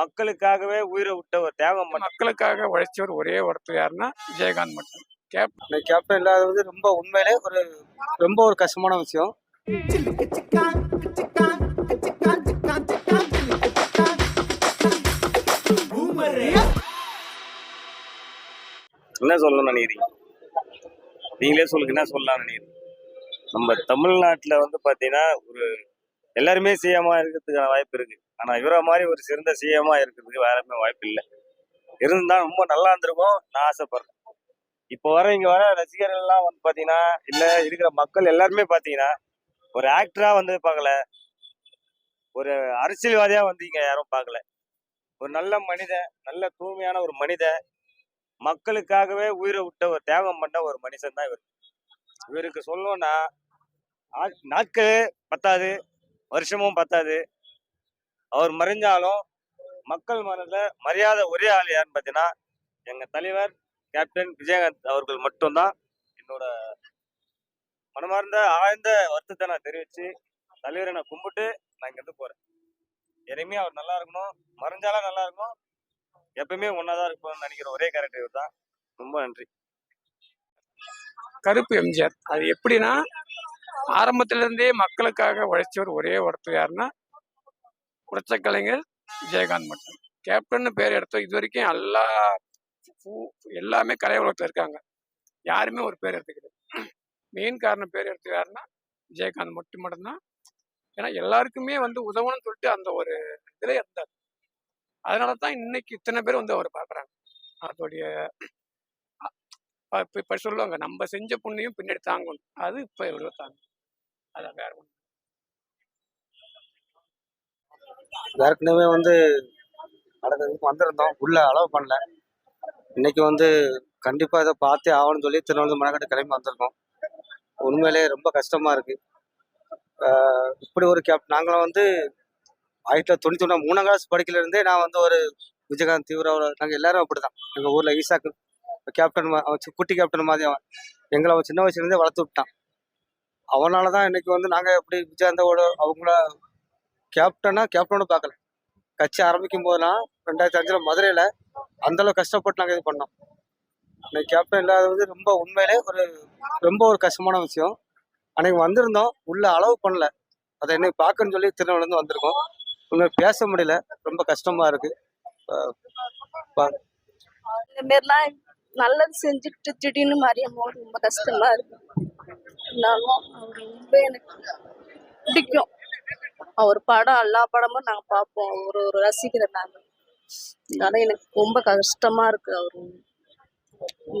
மக்களுக்காகவே உயிரை விட்ட ஒரு தியாகம் மக்களுக்காக உழைச்சவர் ஒரே ஒருத்தர் யாருன்னா விஜயகாந்த் மட்டும். கேப் இந்த கேப்டன் இல்லாதது ரொம்ப உண்மையிலே ஒரு ரொம்ப ஒரு கஷ்டமான விஷயம். என்ன சொல்லணும்னு நினைக்கிறீங்க? நீங்களே சொல்லுங்க என்ன சொல்லலாம்னு நினைக்கிறீங்க? நம்ம தமிழ்நாட்டுல வந்து பாத்தீங்கன்னா ஒரு எல்லாருமே சிஎம்மா இருக்கிறதுக்கான வாய்ப்பு இருக்கு. ஆனா இவரை மாதிரி ஒரு சிறந்த சிஎம்மா இருக்கிறதுக்கு வேறமே வாய்ப்பு இல்லை. இருந்தா ரொம்ப நல்லா இருந்திருக்கும். நான் ஆசைப்படுறேன். இப்போ வர இங்க வர ரசிகர்கள் எல்லாம் வந்து பாத்தீங்கன்னா இல்ல இருக்கிற மக்கள் எல்லாருமே பாத்தீங்கன்னா ஒரு ஆக்டரா வந்து பார்க்கல. ஒரு அரசியல்வாதியா வந்து இங்க யாரும் பார்க்கல. ஒரு நல்ல மனிதன் நல்ல தூய்மையான ஒரு மனிதன் மக்களுக்காகவே உயிரை விட்ட ஒரு தியாகம் பண்ண ஒரு மனுஷன் தான் இவர். இவருக்கு சொல்லணும்னா நாட்கள் பத்தாது. வருஷமும் பத்தாது. அவர் மறைஞ்சாலும் மக்கள் மனதில் மரியாதை ஒரே ஆள் யாருன்னு பார்த்தீங்கன்னா எங்கள் தலைவர் கேப்டன் விஜயகாந்த் அவர்கள் மட்டும்தான். என்னோட மனமார்ந்த ஆழ்ந்த வருத்தத்தை நான் தெரிவித்து தலைவரை நான் கும்பிட்டு நான் இங்கேருந்து போகிறேன் இனிமே அவர் நல்லா இருக்கணும். மறைஞ்சாலும் நல்லா இருக்கணும். எப்பவுமே ஒன்னாதான் இருக்கணும்னு நினைக்கிற ஒரே கேரக்டர் தான் ரொம்ப நன்றி. கருப்பு எம்ஜிஆர். அது எப்படின்னா ஆரம்பத்திலிருந்தே மக்களுக்காக உழைச்சவர் ஒரே ஒருத்தர் யாருன்னா உழைச்ச கலைஞர் விஜயகாந்த் மட்டும். கேப்டன்னு பேர் எடுத்தோம் இது வரைக்கும் எல்லா எல்லாமே கலை உலகத்தில் இருக்காங்க. யாருமே ஒரு பேர் எடுத்துக்கிறது மெயின் காரணம் பேர் எடுத்து யாருன்னா விஜயகாந்த் மட்டும் மட்டும்தான். ஏன்னா எல்லாருக்குமே வந்து உதவணும்னு சொல்லிட்டு அந்த ஒரு இதில் இருந்தார். அதனால தான் இன்னைக்கு இத்தனை பேர் வந்து அவர் பார்க்குறாங்க. அதோடைய இப்போ இப்போ சொல்லுவாங்க நம்ம செஞ்ச புண்ணியம் பின்னாடி தாங்கணும். அது இப்போ இவ்வளோ தாங்கும் அதான் வேற ஏற்கனவே வந்து நடந்ததுக்கு வந்திருந்தோம். உள்ள அலோவ் பண்ணல. இன்னைக்கு வந்து கண்டிப்பாக இதை பார்த்தே ஆகணும்னு சொல்லி திருநெல்வேலி மனக்கட்டு கிளம்பி வந்திருக்கோம். உண்மையிலே ரொம்ப கஷ்டமாக இருக்குது இப்படி ஒரு கேப் நாங்களும் வந்து ஆயிரத்தி தொள்ளாயிரத்தி தொண்ணூத்தி மூணாம் கிளாஸ் படிக்கலேருந்தே நான் வந்து ஒரு விஜயகாந்த் தீவிர நாங்கள் எல்லாரும் அப்படிதான். எங்கள் ஊரில் ஈசாக்கு கேப்டன் மா- அவன் குட்டி கேப்டன் மாதிரி அவன். எங்களை அவன் சின்ன வயசுலேருந்தே வளர்த்து விட்டான். அவனால தான் இன்னைக்கு வந்து நாங்கள் எப்படி விஜயாந்தோட அவங்கள கேப்டனா கேப்டனோட பார்க்கல. கட்சி ஆரம்பிக்கும் போதெல்லாம் ரெண்டாயிரத்தி அஞ்சில் மதுரையில் அந்தளவு கஷ்டப்பட்டு நாங்கள் இது பண்ணோம். இன்னைக்கு கேப்டன் இல்லாதது ரொம்ப உண்மையிலே ஒரு ரொம்ப ஒரு கஷ்டமான விஷயம். அன்னைக்கு வந்திருந்தோம். உள்ள அளவு பண்ணல. அதை இன்னைக்கு பார்க்கணும்னு சொல்லி திருநெல்வேலிருந்து வந்திருக்கோம். உண்மையை பேச முடியல. ரொம்ப கஷ்டமா இருக்கு. இந்த மாரிலாம் நல்லது செஞ்சுட்டு திடீர்னு மறியும் ரொம்ப கஷ்டமா இருக்கு. இருந்தாலும் அவர் ரொம்ப எனக்கு பிடிக்கும். அவர் படம் எல்லா படமும் நாங்க பார்ப்போம். அவர் ஒரு ரசிக்கிற நாங்க அதனால எனக்கு ரொம்ப கஷ்டமா இருக்கு அவர்.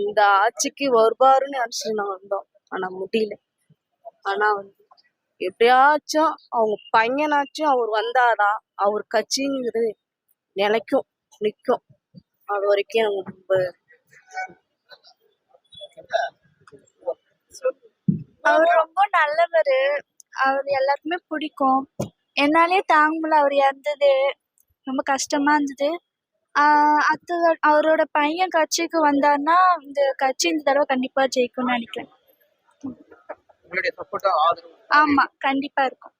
இந்த ஆட்சிக்கு வருவாருன்னு நினைச்சு நாங்க வந்தோம். ஆனா முடியல. ஆனா வந்து எப்படியாச்சும் அவங்க பையனாச்சும் அவர் வந்தாதான் அவர் கட்சிங்கிறது நிலைக்கும் நிற்கும் அது வரைக்கும் எனக்கு ரொம்ப அவர் ரொம்ப நல்லவர். அவர் எல்லாருக்குமே பிடிக்கும். என்னாலே தாங்க முடியல அவர் இறந்தது. ரொம்ப கஷ்டமா இருந்தது. அது அவரோட பையன் கட்சிக்கு வந்தாருன்னா இந்த கட்சி இந்த தடவை கண்டிப்பா ஜெயிக்கும்னு நினைக்கிறேன். ஆமா கண்டிப்பா இருக்கும்.